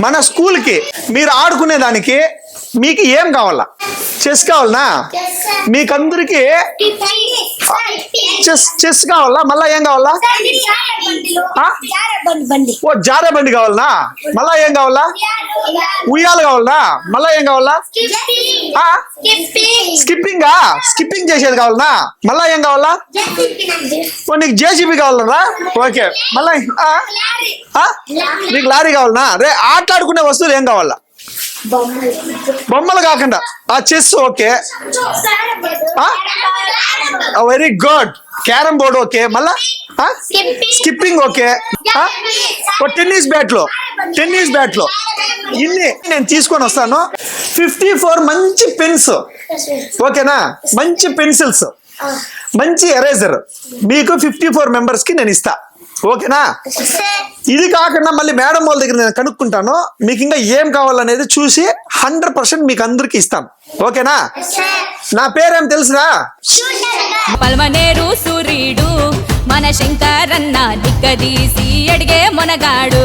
మన స్కూల్కి మీరు ఆడుకునే దానికి మీకు ఏం కావాలా? చెస్ కావాలనా? మీకందరికి చెస్ చెస్ కావాలా? మళ్ళా ఏం కావాలా? ఓ జారే బండి కావాలనా? మళ్ళా ఏం కావాలా? ఉయ్యాలు కావాలనా? మళ్ళా ఏం కావాలా? స్కిప్పింగా. స్కిప్పింగ్. చేసేది కావాలనా? మళ్ళా ఏం కావాలా? ఓ నీకు జేసీబీ కావాలరా ఓకే. మళ్ళా? నీకు లారీ కావాలనా? రే ఆటలాడుకునే వస్తువులు ఏం కావాలా? బొమ్మలు. కాకుండా ఆ chess okay. Very good carrom board okay. మళ్ళా? Skipping okay. టెన్నిస్ బ్యాట్లో టెన్నిస్ బ్యాట్లో ఇన్ని నేను తీసుకొని వస్తాను. ఫిఫ్టీ ఫోర్ మంచి పెన్స్ ఓకేనా? మంచి పెన్సిల్స్ మంచి ఎరేజర్ మీకు ఫిఫ్టీ ఫోర్ మెంబర్స్కి నేను ఇస్తా. ఓకేనా? ఇది కాకుండా మళ్ళీ మేడం వాళ్ళ దగ్గర నేను కనుక్కుంటాను. మీకు ఇంకా ఏం కావాలనేది చూసి హండ్రెడ్ పర్సెంట్ మీకు అందరికి ఇస్తాం ఓకేనా? నా పేరేం తెలుసురా? పల్మనేరు సూర్యుడు మన శంకరన్న దిక్కదీసి అడిగే మొనగాడు.